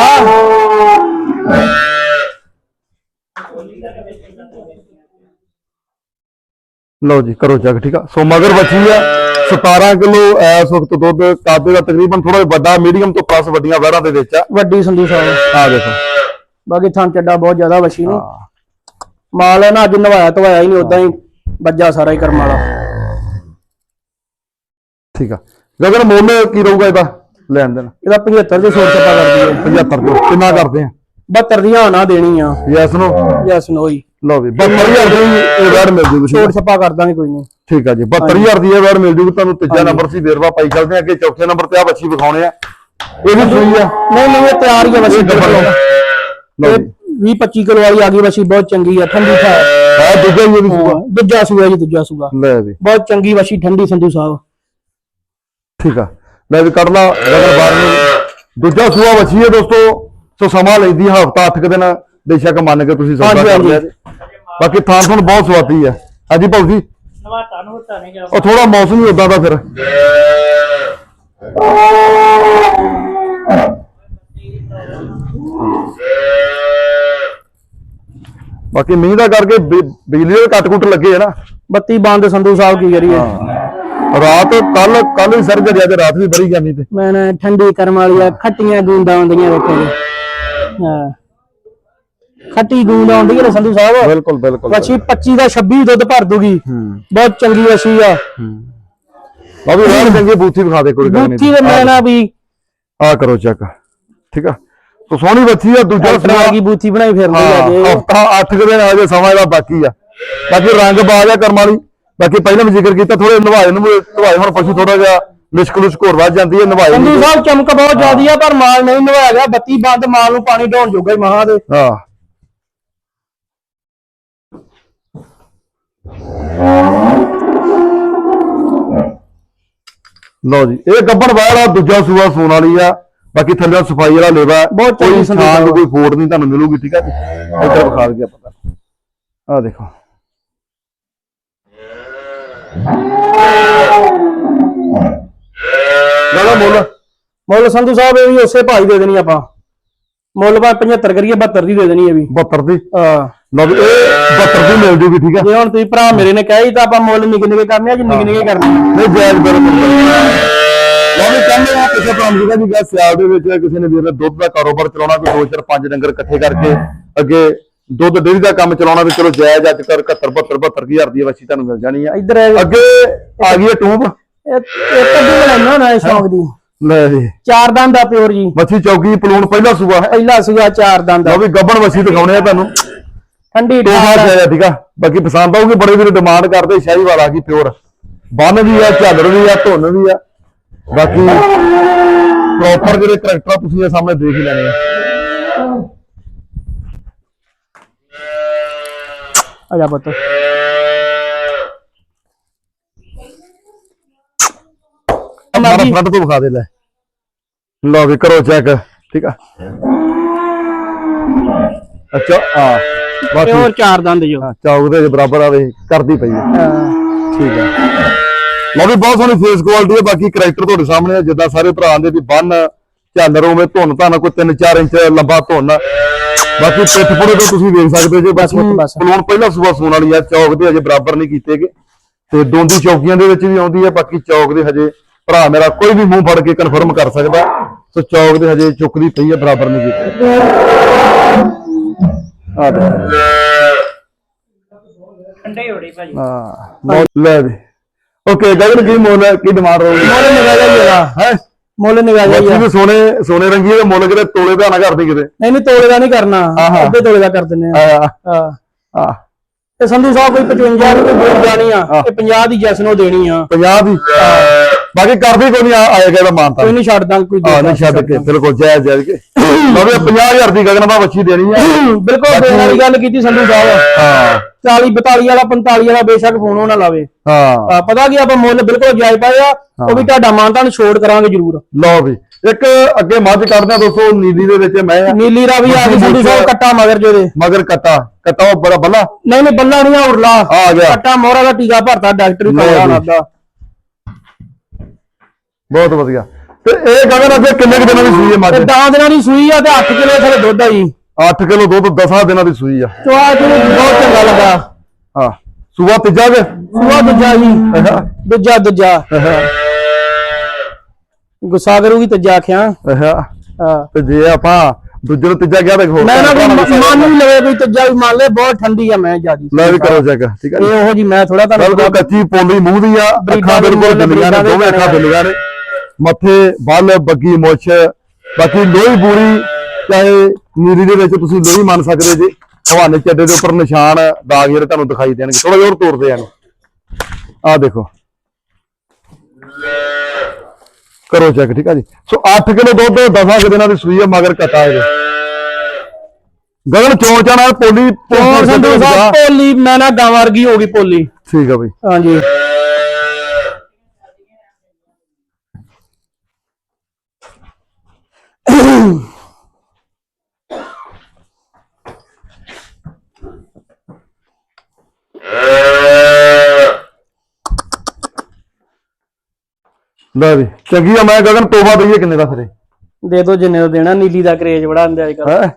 ਲਓ ਜੀ ਕਰੋ ਚੱਕ ਠੀਕ ਆ? ਸੋ ਮਗਰ ਬੱਚੀ ਆ 17 ਕਿਲੋ ਇਸ ਵਕਤ ਦੁੱਧ ਕਾਦੇ ਦਾ ਤਕਰੀਬਨ ਥੋੜਾ ਜਿਹਾ ਵੱਡਾ ਮੀਡੀਅਮ ਤੋਂ ਪਲੱਸ ਵੱਡੀਆਂ ਵੈੜਾਂ ਦੇ ਵਿੱਚ ਆ। ਵੱਡੀ ਸੰਧੂ ਸਾਹਿਬ। ਆ ਦੇਖੋ। ਬਾਕੀ ਥਾਂ ਚੱਡਾ ਬਹੁਤ ਜ਼ਿਆਦਾ ਵਸ਼ੀ ਨੂੰ। ਮਾਲ ਹੈ ਨਾ ਅੱਜ ਨਵਾਇਆ ਧਵਾਇਆ ਹੀ ਨਹੀਂ ਉਦਾਂ ਹੀ ਵੱਜਾ ਸਾਰਾ ਹੀ ਕਰਮ ਵਾਲਾ। ਠੀਕ ਆ। ਗਗਨ ਮੁੱਲ ਕੀ ਰਹੂਗਾ ਇਹਦਾ? ਲੈਣ ਦੇਣ। ਇਹਦਾ 75 ਦੇ ਛੋਟ ਛਪਾ ਕਰਦੀ ਹੈ 75 ਕਿਲੋ ਕਿੰਨਾ ਕਰਦੇ ਆ? 72 ਦੀਆਂ ਨਾ ਦੇਣੀ ਆ ਯੈਸ ਨੋ? ਯੈਸ ਨੋਈ ਲਓ ਵੀ 72000 ਦੀ ਇਹ ਵੈੜ ਮਿਲ ਜੂਗੀ ਛੋਟ ਛਪਾ ਕਰ ਦਾਂਗੇ ਕੋਈ ਨਹੀਂ। ਠੀਕ ਆ ਜੀ 72000 ਦੀ ਇਹ ਵੈੜ ਮਿਲ ਜੂਗੀ ਤੁਹਾਨੂੰ ਤੀਜਾ ਨੰਬਰ ਸੀ ਵੇਰਵਾ ਪਾਈ ਚੱਲਦੇ ਆ ਅੱਗੇ ਚੌਥੇ ਨੰਬਰ ਤੇ ਆ ਬੱਚੀ ਵਿਖਾਉਣੇ ਆ। ਇਹ ਵੀ ਸੂਈ ਆ। ਨਹੀਂ ਨਹੀਂ ਇਹ ਤਿਆਰ ਹੀ ਹੈ ਵਸ਼ੀ ਲਓ। ਇਹ ਜੀ। 20 25 ਕਿਲੋ ਵਾਲੀ ਆ ਗਈ ਵਸ਼ੀ ਬਹੁਤ ਚੰਗੀ ਆ ਠੰਡੀ ਥਾ। ਹੈ ਦੂਜਾ ਹੀ ਇਹ ਵੀ ਸੂਆ। ਦੂਜਾ ਸੂਆ ਜੀ ਦੂਜਾ ਸੂਆ। ਲੈ ਵੀ ਬਹੁਤ ਚੰਗੀ ਵਸ਼ੀ ਠੰਡੀ ਸੰਧੂ ਸਾਹਿਬ। ਠੀਕ ਆ। ਲੈ ਵੀ ਕੱਢ ਲਾ ਗਗਨ ਬਾਹਰ ਨੂੰ। ਦੂਜਾ ਸੂਆ ਬੱਚੀ ਹੈ ਦੋਸਤੋ ਸੋ ਸਮਾਂ ਲੈਂਦੀ ਹਫਤਾ 8 ਦਿਨ। ਬੇਸ਼ੱਕ ਮੰਨ ਕੇ ਤੁਸੀਂ ਸੌਦਾ ਕਰ ਲਿਆ। ਬਾਕੀ ਥਾਂ ਥਾਂ ਬਹੁਤ ਸਵਾਦੀ ਆ। ਹਾਂਜੀ ਭਾਊ ਜੀ। ਨਵਾਤਾ ਨੂੰ ਨਹੀਂ ਉਹ ਥੋੜਾ ਮੌਸਮ ਹੀ ਉਦਾਂ ਦਾ ਫਿਰ। ਬਾਕੀ ਮੀਂਹ ਦਾ ਕਰਕੇ ਬਿਜਲੀ ਦੇ ਕੱਟ ਕੁੱਟ ਲੱਗੇ ਆ ਨਾ। ਬੱਤੀ ਬੰਦ ਸੰਧੂ ਸਾਹਿਬ ਕੀ ਕਰੀਏ? ਰਾਤ ਕੱਲ ਕੱਲ ਵੀ ਸਰ ਜਰਿਆ ਤੇ ਰਾਤ ਵੀ ਬੜੀ ਜਾਂਦੀ ਤੇ। ਮੈਂ ਨਾ ਠੰਡੀ ਕਰਮ ਵਾਲੀ ਆ ਖੱਟੀਆਂ ਗੂੰਦਾਂ ਆਉਂਦੀਆਂ ਵੇਖੋ ਜੀ ਹਾਂ। ਖੱਟੀ ਗੂੰਦ ਆਉਂਦੀ ਹੈ ਸੰਧੂ ਸਾਹਿਬ? ਬਿਲਕੁਲ ਬਿਲਕੁਲ। ਵਛੀ 25 ਦਾ 26 ਦੁੱਧ ਭਰ ਦੂਗੀ। ਬਹੁਤ ਚੰਗੀ ਵਛੀ ਆ। ਆ ਵੀ ਹੋਰ ਚੰਗੀ ਬੂਥੀ ਵਿਖਾ ਦੇ ਕੋਈ ਗੱਲ ਬੂਥੀ ਨਹੀਂ। ਦੇ ਮੈਂ ਨਾ ਵੀ ਆ ਕਰੋ ਚੈੱਕ ਠੀਕ ਆ? ਤੋ ਸੋਹਣੀ ਬੱਚੀ ਆ ਦੂਜਾ ਟਰੈਕਟਰ ਦੀ ਬੂਥੀ ਬਣਾਈ ਫਿਰਦੀ ਆ ਜੇ। ਹਫਤਾ 8 ਕੁ ਦਿਨ ਹਜੇ ਸਮਾਂ ਇਹਦਾ ਬਾਕੀ ਆ। ਬਾਕੀ ਰੰਗ ਬਾਜ ਆ ਕਰਮ ਵਾਲੀ। ਬਾਕੀ ਪਹਿਲਾਂ ਵੀ ਜ਼ਿਕਰ ਕੀਤਾ ਥੋੜੇ ਨਵਾਏ ਨੂੰ ਨਵਾਏ ਹੁਣ ਪਸ਼ੂ ਥੋੜਾ ਜਿਹਾ ਲਿਸ਼ਕ ਲੁਸ਼ਕ ਹੋਰ ਵੱਧ ਜਾਂਦੀ ਹੈ ਨਵਾਏ ਸੰਧੂ ਸਾਹਿਬ ਚਮਕ ਬਹੁਤ ਜ਼ਿਆਦੀ ਆ ਪਰ ਮਾਲ ਨਹੀਂ ਨਵਾਇਆ ਗਿਆ ਬੱਤੀ ਬੰਦ ਮਾਲ ਨੂੰ ਪਾਣੀ ਢੋਣ ਜੋਗਾ ਹੀ ਮਹਾ ਦੇ। ਹਾਂ। ਲਓ ਜੀ ਇਹ ਗੱਬੜ ਵਾਲਾ ਦੂਜਾ ਸੂਆ ਸੂਣ ਵਾਲੀ ਆ ਬਾਕੀ ਥੱਲੇ ਸਫ਼ਾਈ ਵਾਲਾ ਲੇਵਾ ਬਹੁਤ ਚੰਗੀ ਕੋਈ ਸਾਹਿਬ। ਕੋਈ ਫੋੜ ਨਹੀਂ ਤੁਹਾਨੂੰ ਮਿਲੂਗੀ ਠੀਕ ਆ ਜੀ? ਇੱਧਰ ਵਿਖਾ ਦਈਏ ਆਪਾਂ ਆ ਦੇਖੋ। ਲਗਾ ਮੁੱਲ। ਮੁੱਲ ਸੰਧੂ ਸਾਹਿਬ ਇਹ ਵੀ ਉਸੇ ਭਾਈ ਦੇ ਦੇਣੀ ਆਪਾਂ। ਮੁੱਲ ਬਾ 75 ਕਰੀਏ 72 ਦੀ ਦੇ ਦੇਣੀ ਇਹ ਵੀ। 72 ਦੀ? ਹਾਂ। ਲਓ ਵੀ ਇਹ 72 ਦੀ ਮਿਲ ਜੂਗੀ ਠੀਕ ਆ। ਜੇ ਹੁਣ ਤੁਸੀਂ ਭਰਾ ਮੇਰੇ ਨੇ ਕਹੀ ਤਾਂ ਆਪਾਂ ਮੁੱਲ ਨਿੱਕੇ ਨਿੱਕੇ ਕਰਨੇ ਆ ਜੀ ਨਿੱਕੇ ਨਿੱਕੇ ਕਰਨੇ। ਨਹੀਂ ਜਾਇਜ਼ ਬਿਲਕੁਲ ਲਓ ਵੀ ਕਹਿੰਦੇ ਆ ਕਿਸੇ ਭਰਾ ਨੂੰ ਜਿਹੜਾ ਸਿਆਲ ਦੇ ਵਿੱਚ ਕਿਸੇ ਨੇ ਵੀਰ ਨੇ ਦੁੱਧ ਦਾ ਕਾਰੋਬਾਰ ਚਲਾਉਣਾ ਕੋਈ ਦੋ ਚਾਰ ਪੰਜ ਡੰਗਰ ਇਕੱਠੇ ਕਰਕੇ ਅੱਗੇ ਦੁੱਧ ਡੇਅਰੀ ਦਾ ਕੰਮ ਚਲਾਉਣਾ ਵੀ ਚਲੋ ਜਾਇਜ਼ ਅੱਜ ਕਰ 71 72 72 ਹਜ਼ਾਰ ਦੀ ਵੱਛੀ ਤੁਹਾਨੂੰ ਮਿਲ ਜਾਣੀ ਆ ਇੱਧਰ ਇਹ ਅੱਗੇ ਆ ਗਈ ਹੈ ਟੂਬ। ਇੱਕ ਅੱਧੀ ਲੈਣਾ ਨਾ ਸ਼ੌਂਕ ਦੀ? ਲੈ ਜੀ। ਚਾਰ ਦੰਦ ਦਾ ਪਿਓਰ ਜੀ। ਵੱਛੀ ਚੌਕੀ ਪਲੂਣ ਪਹਿਲਾ ਸੂਆ। ਹੈ ਪਹਿਲਾ ਸੀਗਾ ਚਾਰ ਦੰਦ। ਦਾ ਲਓ ਵੀ ਗੱਬਣ ਵੱਛੀ ਦਿਖਾਉਣੇ ਆ ਤੁਹਾਨੂੰ। ਠੰਡੀ ਟੋਹਾ ਠਾਰ ਜਾਇਆ ਠੀਕ ਆ? ਬਾਕੀ ਪਸੰਦ ਆਊਗੀ ਬੜੇ ਵੀਰ ਡਿਮਾਂਡ ਕਰਦੇ ਸ਼ਾਹੀਵਾਲ ਆ ਗਈ ਪਿਓਰ। ਬੰਨ ਵੀ ਆ ਝਾਲਰ ਵੀ ਆ ਧੁੰਨ ਵੀ ਆ। ਬਾਕੀ ਪ੍ਰੋਪਰ ਜਿਹੜੇ ਕਰੈਕਟਰ ਤੁਸੀਂ ਇਹ ਸਾਹਮਣੇ ਦੇਖ ਹੀ ਲੈਣੇ ਆ। ਆ ਜਾ ਪੁੱਤ। ਮਾਰਾ ਫਰੰਟ ਤੋਂ ਵਿਖਾ ਦੇ ਲੈ। ਲਓ ਵੀ ਕਰੋ ਚੈੱਕ ਠੀਕ ਆ? ਅੱਛਾ ਆ ਬਸ ਪਿਓਰ ਚਾਰ ਦੰਦ ਜੋ। ਹਾਂ, ਚੌਕ ਦੇ ਬਰਾਬਰ ਆਵੇ ਕਰਦੀ ਪਈ ਹੈ ਹਾਂ। ਠੀਕ ਹੈ ਲਓ ਵੀ ਬਹੁਤ ਸੋਹਣੀ ਫੇਸ ਕੁਆਲਿਟੀ ਹੈ ਬਾਕੀ ਕਰੈਕਟਰ ਤੁਹਾਡੇ ਸਾਹਮਣੇ ਆ ਜਿੱਦਾਂ ਸਾਰੇ ਭਰਾ ਦੇ ਵੀ ਬੰਨ ਝਾਲਰ ਉਵੇਂ ਧੁੰਨ ਧਾਨ ਕੋਈ 3-4 ਇੰਚ ਲੰਬਾ ਧੁੰਨ ਬਾਕੀ ਪਿੱਠ ਪੁੜੇ ਤੋਂ ਤੁਸੀਂ ਵੇਖ ਸਕਦੇ ਜੇ ਬਸ। ਪਲੂਣ ਪਹਿਲਾਂ ਸੂਆ ਸੂਣ ਵਾਲੀ ਆ ਚੌਕ ਦੇ ਅਜੇ ਬਰਾਬਰ ਨਹੀਂ ਕੀਤੇਗੇ ਤੇ ਦੋਂਦੀ ਚੌਕੀਆਂ ਦੇ ਵਿੱਚ ਵੀ ਆਉਂਦੀ ਹੈ ਬਾਕੀ ਚੌਕ ਦੇ ਹਜੇ ਭਰਾ ਮੇਰਾ ਕੋਈ ਵੀ ਮੂੰਹ ਫੜ ਕੇ ਕਨਫਰਮ ਕਰ ਸਕਦਾ। ਸੋ ਚੌਕ ਦੇ ਹਜੇ ਚੁੱਕਦੀ ਪਈ ਹੈ ਬਰਾਬਰ ਨਹੀਂ ਕੀਤੀ। ਆ ਦੇ ਠੰਡੇ ਹੋੜੀ ਭਾਜੀ। ਹਾਂ ਲੈ ਵੀ। ਓਕੇ ਗਗਨ ਕੀ ਮੁੱਲ ਕੀ ਮੁੱਲ ਨਿਗਾਹ ਜਿਹਾ ਹੀ ਇਹਦਾ। ਹੈ? ਮੁੱਲ ਬੱਚੀ ਆ। ਵੀ ਸੋਨੇ ਸੋਨੇ ਰੰਗੀ ਦੇ ਮੁੱਲ ਕਿਤੇ ਤੋਲੇ ਦਾ ਨਾ ਕਰਦੀ ਕਿਤੇ। ਨਹੀਂ ਨਹੀਂ ਤੋਲੇ ਦਾ ਨਹੀਂ ਕਰਨਾ। ਅੱਧੇ ਤੋਲੇ ਦਾ ਕਰ ਦਿੰਨੇ ਆ। ਹਾਂ। ਤੇ ਸੰਧੂ ਸਾਹਿਬ ਕੋਈ 55 ਨੂੰ ਕੋਈ ਬੋਲ ਜਾਣੀ ਆ। ਇਹ 50 ਦੀ ਜੈਸ ਨੂੰ ਦੇਣੀ ਆ। 50 ਦੀ? ਬਾਕੀ ਕਰਦੀ ਕੋਈ ਨਹੀਂ ਆ- ਆਏਗਾ ਇਹਦਾ ਮਾਨਤਾ ਕੋਈ ਨਹੀਂ ਛੱਡ ਦਾਂ ਕੋਈ ਆ ਨਹੀਂ ਛੱਡ ਕੇ ਬਿਲਕੁਲ ਜਾਇਜ਼ ਜਾਇਜ਼ ਕੇ। ਲਵੇ 50000 ਦੀ ਗਗਨ ਦਾ ਬੱਚੀ ਦੇਣੀ ਹੈ ਬਿਲਕੁਲ ਦੇਣ ਵਾਲੀ ਗੱਲ ਕੀਤੀ ਸੰਧੂ ਸਾਹਿਬ। ਹਾਂ। 40 42 ਵਾਲਾ 45 ਵਾਲਾ ਬੇਸ਼ੱਕ ਫੋਨ ਉਹ ਨਾ ਲਾਵੇ। ਹਾਂ। ਆ, ਪਤਾ ਕੀ ਆਪਾਂ ਮੁੱਲ ਬਿਲਕੁਲ ਜਾਇਜ਼ ਪਾਇਆ ਉਹ ਵੀ ਤੁਹਾਡਾ ਮਾਨਤਾ ਨੂੰ ਛੋੜ ਕਰਾਂਗੇ ਜ਼ਰੂਰ। ਲਓ ਵੀ ਇੱਕ ਅੱਗੇ ਮੱਝ ਕੱਢਦੇ ਆ ਦੋਸਤੋ ਨੀਲੀ ਦੇ ਵਿੱਚ ਮੈਂ ਆ। ਨੀਲੀ ਰਾਵੀ ਆ ਗਈ ਸੰਧੂ ਸਾਹਿਬ ਕੱਟਾ ਮਗਰ ਜਿਹਦੇ। ਮਗਰ ਕਟਾ ਕਟਾ ਉਹ ਬੜਾ ਬੱਲਾ। ਨਹੀਂ ਨਹੀਂ ਬੱਲਾ ਨਹੀਂ ਆ ਉਰਲਾ। ਆ ਗਿਆ। ਕੱਟਾ ਮੋਹਰਾ ਦਾ ਟੀਕਾ ਭਰਤਾ ਡਾਕਟਰ ਵੀ। ਨਾਦਾ ਬਹੁਤ ਵਧੀਆ। ਤੇ ਇਹ ਗਗਨ ਅੱਗੇ ਕਿੰਨੇ ਕੁ ਦਿਨਾਂ ਦੀ ਸੂਈ ਹੈ ਮੱਝ? ਤੇ 10 ਦਿਨਾਂ ਦੀ ਸੂਈ ਆ ਤੇ 8 ਕਿਲੋ ਥਲੇ ਦੁੱਧ ਆ ਜੀ। 8 ਕਿਲੋ ਦੁੱਧ 10 ਦਿਨਾਂ ਦੀ ਸੂਈ ਆ। ਚਵਾ ਜੀ ਬਹੁਤ ਚੰਗਾ ਲੱਗਾ। ਹਾਂ। ਸੂਆ ਤੀਜਾ ਕੇ ਸੂਆ ਦੂਜਾ ਜੀ। ਦੂਜਾ ਦੂਜਾ। ਗੁੱਸਾ ਕਰੂਗੀ ਤੀਜਾ ਆਖਿਆ। ਹਾਂ। ਤੇ ਜੇ ਆਪਾਂ ਦੂਜੇ ਨੂੰ ਤੀਜਾ ਗਿਆ ਤੇ ਹੋਰ ਮੈਂ ਨਾ ਵੀ ਮਨ ਵੀ ਲਵੇ ਕੋਈ ਤੀਜਾ ਵੀ ਮੰਨ ਲੈ ਬਹੁਤ ਠੰਡੀ ਆ ਮੈਂ ਜਿਆਦੀ। ਲੈ ਵੀ ਕਰੋ ਚੈੱਕ ਠੀਕ ਹੈ ਇਹ ਉਹੋ ਜੀ ਮੈਂ ਥੋੜਾ ਤੁਹਾਨੂੰ ਕੱਚੀ ਪੋਲੀ ਮੂੰਹ ਦੀ ਆ ਅੱਖਾਂ ਬਿਲਕੁਲ ਬਿੱਲੀਆਂ ਨੇ ਦੋਵੇਂ ਅੱਖਾਂ ਬਿੱਲੀਆਂ ਨੇ। ਮੱਥੇ ਬੱਲ ਬੱਗੀ ਮੁੱਛ ਬਾਕੀ ਲੋਹੀ ਬੂਰੀ ਚਾਹੇ ਨੀਰੀ ਦੇ ਵਿੱਚ ਤੁਸੀਂ ਲੋਹੀ ਮੰਨ ਸਕਦੇ ਜੀ ਹਵਾਨੇ ਚੱਡੇ ਦੇ ਉੱਪਰ ਨਿਸ਼ਾਨ ਦਾਗ ਜਿਹੜੇ ਤੁਹਾਨੂੰ ਦਿਖਾਈ ਦੇਣਗੇ ਥੋੜਾ ਜਿਹਾ ਹੋਰ ਤੋੜਦੇ ਆ ਆ ਦੇਖੋ। ਕਰੋ ਚੈੱਕ ਠੀਕ ਆ ਜੀ। ਸੋ 8 ਕਿਲੋ ਦੁੱਧ 10 ਕੁ ਦਿਨਾਂ ਦੀ ਸੂਈ ਆ ਮਗਰ ਕਟਾ ਇਹਦੇ। ਗਗਨ ਚੋਂ ਚਾਣਾ ਪੋਲੀ? ਹੋਰ ਸੰਧੂ ਸਾਹਿਬ ਪੋਲੀ ਮੈਂ ਨਾ ਗਾਂ ਵਰਗੀ ਹੋ ਗਈ ਪੋਲੀ। ਠੀਕ ਆ ਬਈ। ਹਾਂਜੀ। ਲੈ ਵੀ ਚੰਗੀ ਆ ਮੈਂ ਗਗਨ ਤੋਬਾ ਦਈਏ ਕਿੰਨੇ ਦਾ ਫਿਰੇ ਦੇ ਦੋ ਜਿੰਨੇ ਦਾ ਦੇਣਾ ਨੀਲੀ ਦਾ ਕਰੇਜ ਬੜਾ ਹੁੰਦੇ ਅੱਜ ਕੱਲ ਹੈ?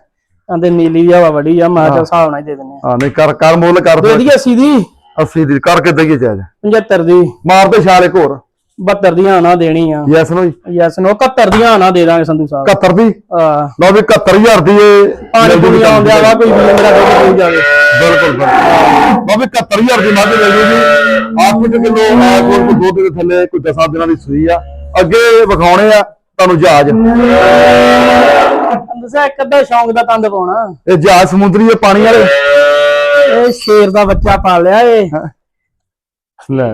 ਕਹਿੰਦੇ ਨੀਲੀ ਦੀ ਹਵਾ ਵੜੀ ਆ ਮੈਂ ਤਾਂ ਹਿਸਾਬ ਨਾਲ ਹੀ ਦੇ ਦਿੰਨੇ ਆ। ਹਾਂ ਨਹੀਂ ਕਰ ਕਰ ਮੁੱਲ ਕਰ ਦੇ। ਦਈਏ 80 ਦੀ। 80 ਦੀ ਕਰਕੇ ਦਈਏ ਚਾਹ 75 ਦੀ। ਮਾਰ ਤੇ ਛਾਲ ਇੱਕ ਹੋਰ। 72 ਦੀਆਂ ਨਾ ਦੇਣੀ ਆ। ਯੈਸ ਨੋ ਜੀ। ਯੈਸ ਨੋ 71 ਦੀਆਂ ਨਾ ਦੇ ਦਾਂਗੇ ਸੰਧੂ ਸਾਹਿਬ। 71 ਦੀ? ਆ ਲਓ ਵੀ 71000 ਦੀ ਇਹ ਪਾਣੀ ਪੂਣੀ ਆਉਂਦਿਆ ਵਾ ਕੋਈ ਵੀ ਮੇਰਾ ਪੀ ਜਾਵੇ। ਬਿਲਕੁਲ ਲਓ ਵੀ 71000 ਦੀ ਮੱਝ ਮਿਲ ਜੂਗੀ 8 ਕਿਲੋ ਆ ਕੋਲ ਕੋ ਦੁੱਧ ਦੇ ਥੱਲੇ ਕੋਈ 10 ਦਿਨਾਂ ਦੀ ਸੂਈ ਆ। ਅੱਗੇ ਵਿਖਾਉਣੇ ਆ ਤੁਹਾਨੂੰ ਜਹਾਜ਼। ਦੱਸਿਆ ਇੱਕ ਅੱਧਾ ਸ਼ੌਂਕ ਦਾ ਤੰਦ ਪਾਉਣਾ। ਇਹ ਜਹਾਜ਼ ਸਮੁੰਦਰੀ ਇਹ ਪਾਣੀ ਵਾਲੇ। ਇਹ ਸ਼ੇਰ ਦਾ ਬੱਚਾ ਪਾਲ ਲਿਆ ਏ। ਲੈ।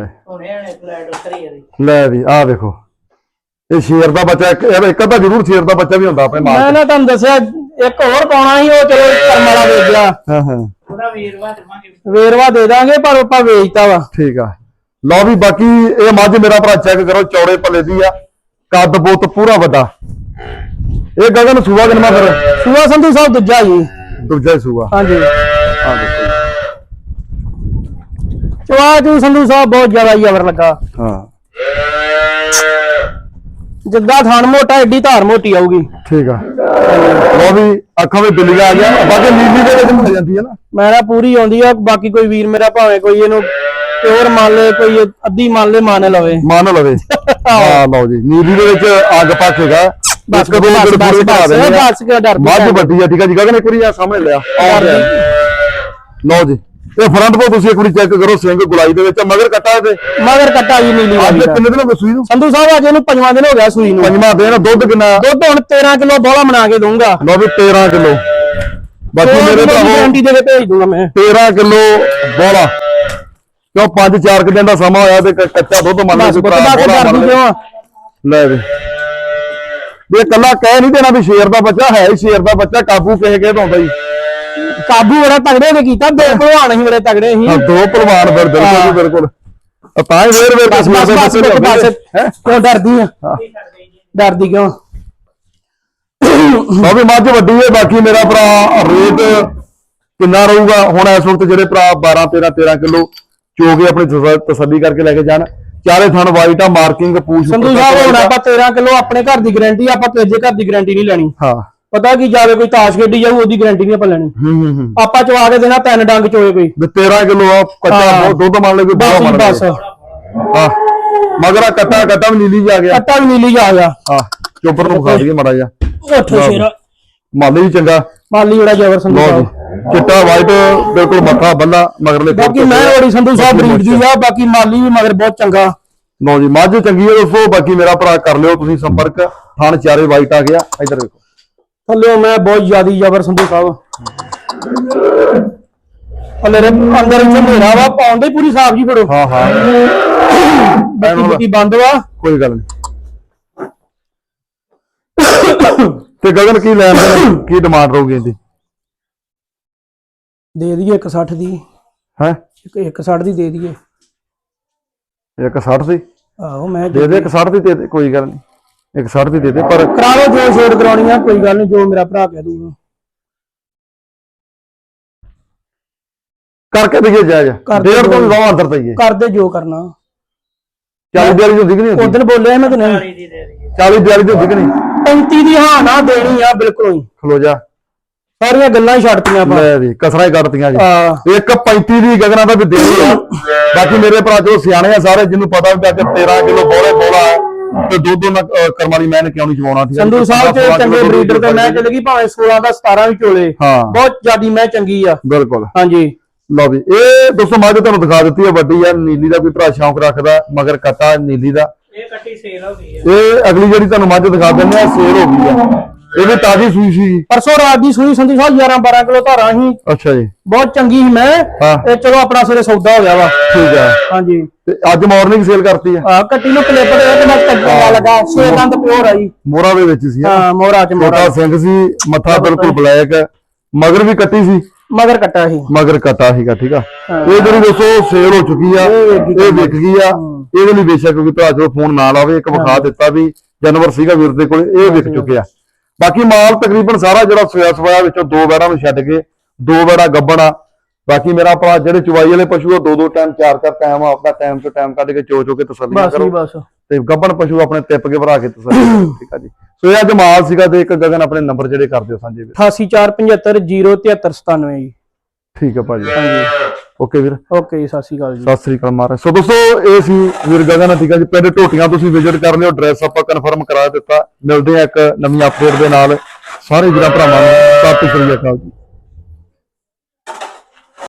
ਲੈ ਵੀ ਆਹ ਵੇਖੋ। ਇਹ ਸ਼ੇਰ ਦਾ ਬੱਚਾ ਇੱਕ ਤਾਂ ਜ਼ਰੂਰ ਸ਼ੇਰ ਦਾ ਬੱਚਾ ਵੀ ਹੁੰਦਾ ਆਪਣੇ ਮਾਲ ਮੈਂ ਨਾ ਤੁਹਾਨੂੰ ਦੱਸਿਆ ਇੱਕ ਹੋਰ ਪਾਉਣਾ ਸੀ ਉਹ ਚਲੋ ਕਰਮ ਵਾਲਾ ਵੇਚ ਗਿਆ ਹਾਂ ਹਾਂ। ਉਹਦਾ ਵੀਰਵਾ ਦੇਵਾਂਗੇ। ਵੇਰਵਾ ਦੇ ਦਾਂਗੇ ਪਰ ਆਪਾਂ ਵੇਚਤਾ ਵਾ। ਠੀਕ ਆ। ਲਓ ਵੀ ਬਾਕੀ ਇਹ ਮੱਝ ਮੇਰਾ ਭਰਾ ਚੈੱਕ ਕਰੋ ਚੌੜੇ ਪੱਲੇ ਦੀ ਆ। ਕੱਦ ਬੁੱਤ ਪੂਰਾ ਵੱਡਾ। ਇਹ ਗਗਨ ਸੂਆ ਕਿੰਨਾ ਫਿਰ? ਸੂਆ ਸੰਧੂ ਸਾਹਿਬ ਦੂਜਾ ਜੀ। ਦੂਜਾ ਹੀ ਸੂਆ। ਹਾਂਜੀ। ਆ ਦੇਖੋ ਚਵਾ ਜੀ ਸੰਧੂ ਸਾਹਿਬ ਬਹੁਤ ਜ਼ਿਆਦਾ ਹੀ ਅਵਰ ਲੱਗਾ। ਹਾਂ। ਜਿੱਦਾਂ ਥਣ ਮੋਟਾ ਏਡੀ ਧਾਰ ਮੋਟੀ ਆਊਗੀ। ਠੀਕ ਆ। ਲਓ ਵੀ ਅੱਖਾਂ ਵਿੱਚ ਬਿੱਲੀਆਂ ਆ ਗਿਆ। ਬਾਕੀ ਨੀਲੀ ਦੇ ਵਿੱਚ ਮਿਲ ਜਾਂਦੀ ਹੈ ਨਾ। ਮੈਂ ਪੂਰੀ ਆਉਂਦੀ ਆ ਬਾਕੀ ਕੋਈ ਵੀਰ ਮੇਰਾ ਭਾਵੇਂ ਕੋਈ ਇਹਨੂੰ ਪਿਓਰ ਮੰਨ ਲੇ ਕੋਈ ਅੱਧੀ ਮੰਨ ਲੇ ਮੰਨ ਲਵੇ। ਮੰਨ ਲਵੇ। ਹਾਂ ਲਓ ਜੀ। ਨੀਲੀ ਦੇ ਵਿੱਚ ਅੱਗ ਪੱਕ ਹੈਗਾ ਬਸ ਇੱਕ ਦੋ ਬਸ ਬਸ। ਬਸ ਕਿਉਂ ਡਰਦੀ ਮੱਝ? ਵੱਡੀ ਆ ਠੀਕ ਆ ਜੀ। ਗਗਨ ਇੱਕ ਵਾਰੀ ਆ ਸਾਹਮਣੇ ਲਿਆ। ਲਓ ਜੀ। ਇਹ ਫਰੰਟ ਤੋਂ ਤੁਸੀਂ ਇੱਕ ਵਾਰੀ ਚੈੱਕ ਕਰੋ ਸਿੰਘ ਗੁਲਾਈ ਦੇ ਵਿੱਚ ਆ, ਮਗਰ ਕੱਟਾ ਇਹਦੇ। ਮਗਰ ਕੱਟਾ ਜੀ ਨੀਲੀ ਅੱਜ ਵਾਲੀ ਦਾ। ਕਿੰਨੇ ਦਿਨ ਹੋ ਗਏ ਸੂਈ ਨੂੰ? ਸੰਧੂ ਸਾਹਿਬ ਅੱਜ ਇਹਨੂੰ ਪੰਜਵਾਂ ਦਿਨ ਹੋ ਗਿਆ ਸੂਈ ਨੂੰ। ਪੰਜਵਾਂ ਦਿਨ ਦੁੱਧ ਕਿੰਨਾ? ਦੁੱਧ ਹੁਣ 13 ਕਿਲੋ ਬੋਲਾ ਬਣਾ ਕੇ ਦਊਂਗਾ। ਲਓ ਵੀ 13 ਕਿਲੋ। ਬਾਕੀ ਮੇਰੇ ਭਰਾਵੋ ਗਾਰੰਟੀ ਦੇ ਕੇ ਭੇਜ ਦੂੰਗਾ ਮੈਂ। 13 ਕਿਲੋ ਬੋਲਾ ਕਿਉਂ 5-4 ਕਿ ਦਿਨ ਦਾ ਸਮਾਂ ਹੋਇਆ ਤੇ ਕ- ਕੱਚਾ ਦੁੱਧ ਮੰਨ ਲਓ ਬਸ ਮੰਨ ਕਿਉਂ ਲਓ। ਆ? ਲੈ ਵੀ। ਇਹ ਕੱਲਾ ਕਹਿ ਨਹੀਂ ਦੇਣਾ ਵੀ ਸ਼ੇਰ ਦਾ ਬੱਚਾ ਹੈ ਹੀ ਸ਼ੇਰ ਦਾ ਬੱਚਾ ਕਾਬੂ ਕਿਸੇ ਤੋਂ ਆਉਂਦਾ ਹੀ ਕਾਬੂ ਬੜਾ ਤਗੜੇ ਨੇ ਕੀਤਾ ਦੋ ਭਲਵਾਨ ਹੀ ਬੜੇ ਤਗੜੇ ਸੀ। ਹਾਂ ਦੋ ਪਹਿਲਵਾਨ ਫਿਰ ਬਿਲਕੁਲ ਹਾਂ। ਜੀ ਬਿਲਕੁਲ ਤਾਂ ਹੀ ਵੇਰ ਵੇਰ ਬਸ ਬਸ ਬਸ ਕਿਉਂ ਡਰਦੀ ਆ? ਡਰਦੀ ਕਿਉਂ? ਵੀ ਮੱਝ ਵੱਡੀ ਹੈ ਬਾਕੀ ਮੇਰਾ ਭਰਾ ਰੇਟ ਕਿੰਨਾ ਰਹੂਗਾ? ਹੁਣ ਇਸ ਵਕਤ ਜਿਹੜੇ ਭਰਾ 12 13 13 ਕਿਲੋ ਚੋ ਕੇ ਆਪਣੀ ਤਸ- ਤਸੱਲੀ ਕਰਕੇ ਲੈ ਕੇ ਜਾਣ। ਚਾਰੇ ਥਣ ਵਾਈਟ ਆ ਮਾਰਕਿੰਗ ਪੂਛ ਸੰਧੂ ਸਾਹਿਬ ਹੁਣ ਆਪਾਂ 13 ਕਿਲੋ ਆਪਣੇ ਘਰ ਦੀ ਗਾਰੰਟੀ ਆਪਾਂ ਤੇਜੇ ਘਰ ਦੀ ਗਾਰੰਟੀ ਨਹੀਂ ਲੈਣੀ। ਹਾਂ। ਪਤਾ ਕੀ ਜਾਵੇ ਕੋਈ ਤਾਸ਼ ਖੇਡੀ ਜਾਊ ਉਹਦੀ ਗਾਰੰਟੀ ਨਹੀਂ ਆਪਾਂ ਲੈਣੀ। ਹੂੰ ਹੂੰ ਹੂੰ। ਆਪਾਂ ਚਵਾ ਕੇ ਦੇਣਾ ਤਿੰਨ ਡੰਗ ਚੋਏ ਕੋਈ। ਵੀ 13 ਕਿਲੋ ਆ ਹਾਂ। ਬਹੁਤ ਦੁੱਧ ਮੰਨ ਲੈ ਕੋਈ ਬਸ ਜੀ, ਮੰਨ ਬਸ। ਹਾਂ। ਮਗਰ ਆ ਕੱਟਾ ਕੱਟਾ ਵੀ ਨੀਲੀ ਜਾ ਗਿਆ। ਕੱਟਾ ਵੀ ਨੀਲੀ ਜਾ ਗਿਆ। ਹਾਂ ਚੋਪਰ ਨੂੰ ਖਾ ਦਈਏ ਮੜਾ ਜਾ ਉੱਠ ਸ਼ੇਰਾ। ਮਾਲੀ ਵੀ ਚੰਗਾ। ਮਾਲੀ ਬੜਾ ਜ਼ਬਰ ਸੰਧੂ ਲਓ ਜੀ। ਸਾਹਿਬ। ਚਿੱਟਾ ਵਾਈਟ ਬਿਲਕੁਲ ਮੱਥਾ ਬੱਲਾ ਮਗਰਲੇ ਕੋਲ ਬਾਕੀ ਮੈਂ ਬੜੀ ਸੰਧੂ ਸਾਹਿਬ ਬਰੀਡ ਦੀ ਆ ਬਾਕੀ ਮਾਲੀ ਵੀ ਮਗਰ ਬਹੁਤ ਚੰਗਾ। ਲਓ ਜੀ ਮੱਝ ਚੰਗੀ ਹੈ ਦੋਸਤੋ। ਬਾਕੀ ਮੇਰਾ ਭਰਾ ਕਰ ਲਿਓ ਤੁਸੀਂ ਸੰਪਰਕ। ਥਣ ਚਾਰੇ ਵਾਈਟ ਆ ਗਿਆ। ਇੱਧਰ ਵੇਖੋ। ਥੱਲੇ ਮੈਂ ਬਹੁਤ ਜ਼ਿਆਦੀ ਜ਼ਬਰ ਸੰਧੂ ਸਾਹਿਬ। ਹਲੇ ਰੇ ਅੰਦਰ ਇੱਥੇ ਹਨੇਰਾ ਵਾ ਪਾਉਣ ਦੀ ਪੂਰੀ ਸਾਫ਼ ਜੀ ਫੜੋ। ਹਾਂ ਹਾਂ। ਬੱਤੀ ਬੁੱਤੀ ਬੰਦ ਵਾ। ਕੋਈ ਗੱਲ ਨਹੀਂ ਤੇ ਗਗਨ ਕੀ ਲੈਣ ਦੇ ਕੀ ਡਿਮਾਂਡ ਰਹੂਗੀ ਇਹਦੀ? ਦੇ ਦਈਏ 160 ਦੀ। ਹੈ? ਇੱਕ 160 ਦੀ ਦੇ ਦਈਏ। ਇੱਕ 60 ਦੀ? ਆਹੋ ਮੈਂ ਦੇ ਦੇ ਇੱਕ 60 ਦੀ ਦੇ ਕੋਈ ਗੱਲ ਨਹੀਂ ਇੱਕ 60 ਦੀ ਦੇ ਦੇ ਪਰ ਕਰਾ ਲਓ ਜੋ ਛੋੜ ਕਰਾਉਣੀ ਆ ਕੋਈ ਗੱਲ ਨਹੀਂ ਜੋ ਮੇਰਾ ਭਰਾ ਕਹਿ ਦੂਗਾ ਕਰਕੇ ਦਈਏ ਜਾਇਜ਼ ਕਰ। ਡੇਢ ਤੋਂ ਵੀ ਵਾਹ ਅੰਦਰ ਪਈਏ ਕਰਦੇ ਜੋ ਕਰਨਾ। 40 ਦਿਹਾੜੀ ਦੀ ਹੁੰਦੀ ਕਿ ਨਹੀਂ ਹੁੰਦੀ? ਉਦੋਂ ਬੋਲਿਆ ਮੈਂ ਦੀ ਦੇ ਦਈਏ। 40 ਦਿਹਾੜੀ ਦੀ ਹੁੰਦੀ ਕਿ ਨਹੀਂ? 35 ਦੀ ਹਾਂ ਨਾ ਦੇਣੀ ਆ ਬਿਲਕੁਲ ਹੀ। ਖਲੋ ਜਾ। ਸਾਰੀਆਂ ਗੱਲਾਂ ਹੀ ਛੱਡਤੀਆਂ ਆਪਾਂ। ਲੈ ਵੀ ਕਸਰਾਂ ਹੀ ਕੱਢਤੀਆਂ ਜੀ। ਇੱਕ 35 ਦੀ ਗਗਨਾਂ ਦਾ ਵੀ ਦੇਣੀ ਆ। ਬਾਕੀ ਮੇਰੇ ਭਰਾ ਜੋ ਸਿਆਣੇ ਆ ਸਾਰੇ ਜਿਹਨੂੰ ਪਤਾ ਵੀ ਕਿ 13 ਕਿਲੋ ਬੋਲੇ ਬੋਲਾ ਹੈ ਤੇ ਦੋ ਦੋ ਨਾ ਅਹ, ਕਰਮ ਵਾਲੀ ਮੈਂ ਨੇ ਕਿਉਂ ਨਹੀਂ ਚਵਾਉਣਾ ਠੀਕ ਹੈ ਸੰਧੂ ਸਾਹਿਬ ਸੋਲਾਂ ਤੇ ਚੰਗੇ ਬਰੀਡਰ ਤੇ ਮੈਂ ਚਲੇ ਗਈ ਭਾਵੇਂ 16 ਦਾ 17 ਵੀ ਚੋਲੇ ਬਹੁਤ ਜ਼ਿਆਦੀ ਮੈਂ ਚੰਗੀ ਆ। ਬਿਲਕੁਲ। ਹਾਂਜੀ। ਲਓ ਵੀ ਇਹ ਦੋਸਤੋ ਮੱਝ ਤੁਹਾਨੂੰ ਦਿਖਾ ਦਿੱਤੀ ਹੈ ਵੱਡੀ ਆ ਨੀਲੀ ਦਾ ਕੋਈ ਭਰਾ ਸ਼ੌਂਕ ਰੱਖਦਾ ਮਗਰ ਕੱਟਾ ਨੀਲੀ ਦਾ। ਇਹ ਕੱਟੀ ਸੇਲ ਹੋ ਗਈ ਹੈ ਇਹ ਅਗਲੀ ਜਿਹੜੀ ਤੁਹਾਨੂੰ ਮੱਝ ਦਿਖਾ ਦਿੰਦੇ ਆ ਸੇਲ ਹੋ ਗਈ ਆ। ਇਹ ਵੀ ਤਾਜ਼ੀ ਸੂਈ ਸੀ। ਪਰਸੋਂ ਰਾਤ ਦੀ ਸੂਈ ਸੰਧੂ ਸਾਹਿਬ 11 12 ਕਿਲੋ ਧਾਰਾਂ ਸੀ। ਅੱਛਾ ਜੀ। ਬਹੁਤ ਚੰਗੀ ਸੀ ਮੈਂ। ਹਾਂ। ਤੇ ਚਲੋ ਆਪਣਾ ਸਵੇਰੇ ਸੌਦਾ ਹੋ ਗਿਆ ਵਾ। ਠੀਕ ਆ। ਹਾਂਜੀ। ਤੇ ਅੱਜ ਮਾਰਨਿੰਗ ਸੇਲ ਕਰਤੀ ਆ। ਆ ਕੱਟੀ ਨੂੰ ਕਲਿੱਪ ਦੇ ਤੇ ਮੈਂ ਕੱਟਾ ਲਗਾ। ਛੇ ਦੰਦ ਪਿਓਰ ਆਈ। ਮੋਰਾ ਦੇ ਵਿੱਚ ਸੀ। ਹਾਂ ਮੋਹਰਾ ਚ ਮੋਹਰਾ। ਛੋਟਾ ਸਿੰਘ ਸੀ ਮੱਥਾ ਬਿਲਕੁਲ ਬਲੈਕ ਮਗਰ ਵੀ ਕੱਟੀ ਸੀ। ਮਗਰ ਕੱਟਾ ਸੀ। ਮਗਰ ਕਟਾ ਸੀਗਾ ਠੀਕ ਆ। ਇਹ ਜਿਹੜੀ ਦੋਸਤੋ ਸੇਲ ਹੋ ਚੁੱਕੀ ਆ ਇਹ ਵਿਕ ਗਈ ਆ। ਇਹਦੇ ਲਈ ਬੇਸ਼ੱਕ ਕੋਈ ਭਰਾ ਚਲੋ ਫੋਨ ਨਾ ਲਾਵੇ ਇੱਕ ਵਿਖਾ ਦਿੱਤਾ ਵੀ ਜਾਨਵਰ ਸੀਗਾ ਵੀਰ ਦੇ ਕੋਲ ਇਹ ਵਿਕ ਚੁੱਕਿਆ। ਬਾਕੀ ਮਾਲ ਤਕਰੀਬਨ ਸਾਰਾ ਜਿਹੜਾ ਸੋਇਆ ਸਵਾਇਆ ਵਿੱਚੋਂ ਦੋ ਬੈੜਾਂ ਨੂੰ ਛੱਡ ਕੇ ਦੋ ਬੈੜਾ ਗੱਬਣ। ਆ ਬਾਕੀ ਮੇਰਾ ਭਰਾ ਜਿਹੜੇ ਚੁਵਾਈ ਵਾਲੇ ਪਸ਼ੂ ਆ ਦੋ ਦੋ ਟਾਈਮ ਚਾਰ ਚਾਰ ਟਾਈਮ ਆਪਣਾ ਟਾਈਮ ਤੋਂ ਟਾਈਮ ਕੱਢ ਕੇ ਚੋ ਚੋ ਕੇ ਤਸੱਲੀ ਬਸ ਜੀ ਕਰੋ। ਬਸ। ਤੇ ਗੱਬਣ ਪਸ਼ੂ ਆਪਣੇ ਟਿੱਪ ਕੇ ਭਰਾ ਕੇ ਤਸੱਲੀ ਕਰੋ ਠੀਕ ਆ ਜੀ। ਸੋ ਇਹ ਅੱਜ ਮਾਲ ਸੀਗਾ ਤੇ ਇੱਕ ਗਗਨ ਆਪਣੇ ਨੰਬਰ ਜਿਹੜੇ ਕਰ ਦਿਓ ਸਾਂਝੇ ਵੀਰ 8847507397 ਜੀ। ਠੀਕ ਆ ਭਾਜੀ। ਓਕੇ ਵੀਰ। ਓਕੇ ਜੀ ਸਤਿ ਸ਼੍ਰੀ ਅਕਾਲ ਜੀ। ਸਤਿ ਸ੍ਰੀ ਅਕਾਲ ਮਹਾਰਾਜ। ਸੋ ਦੋਸਤੋ ਇਹ ਸੀ ਵੀਰ ਗਗਨ ਠੀਕ ਹੈ ਜੀ। ਪਿੰਡ ਢੋਟੀਆਂ ਤੁਸੀਂ ਵਿਜ਼ਿਟ ਕਰ ਲਿਓ ਐਡਰੈਸ ਆਪਾਂ ਕਨਫਰਮ ਕਰਾ ਦਿੱਤਾ। ਮਿਲਦੇ ਆ ਇੱਕ ਨਵੀਂ ਅਪਡੇਟ ਦੇ ਨਾਲ। ਸਾਰੇ ਵੀਰਾਂ ਭਰਾਵਾਂ ਨੂੰ ਸਤਿ ਸ੍ਰੀ ਅਕਾਲ ਜੀ।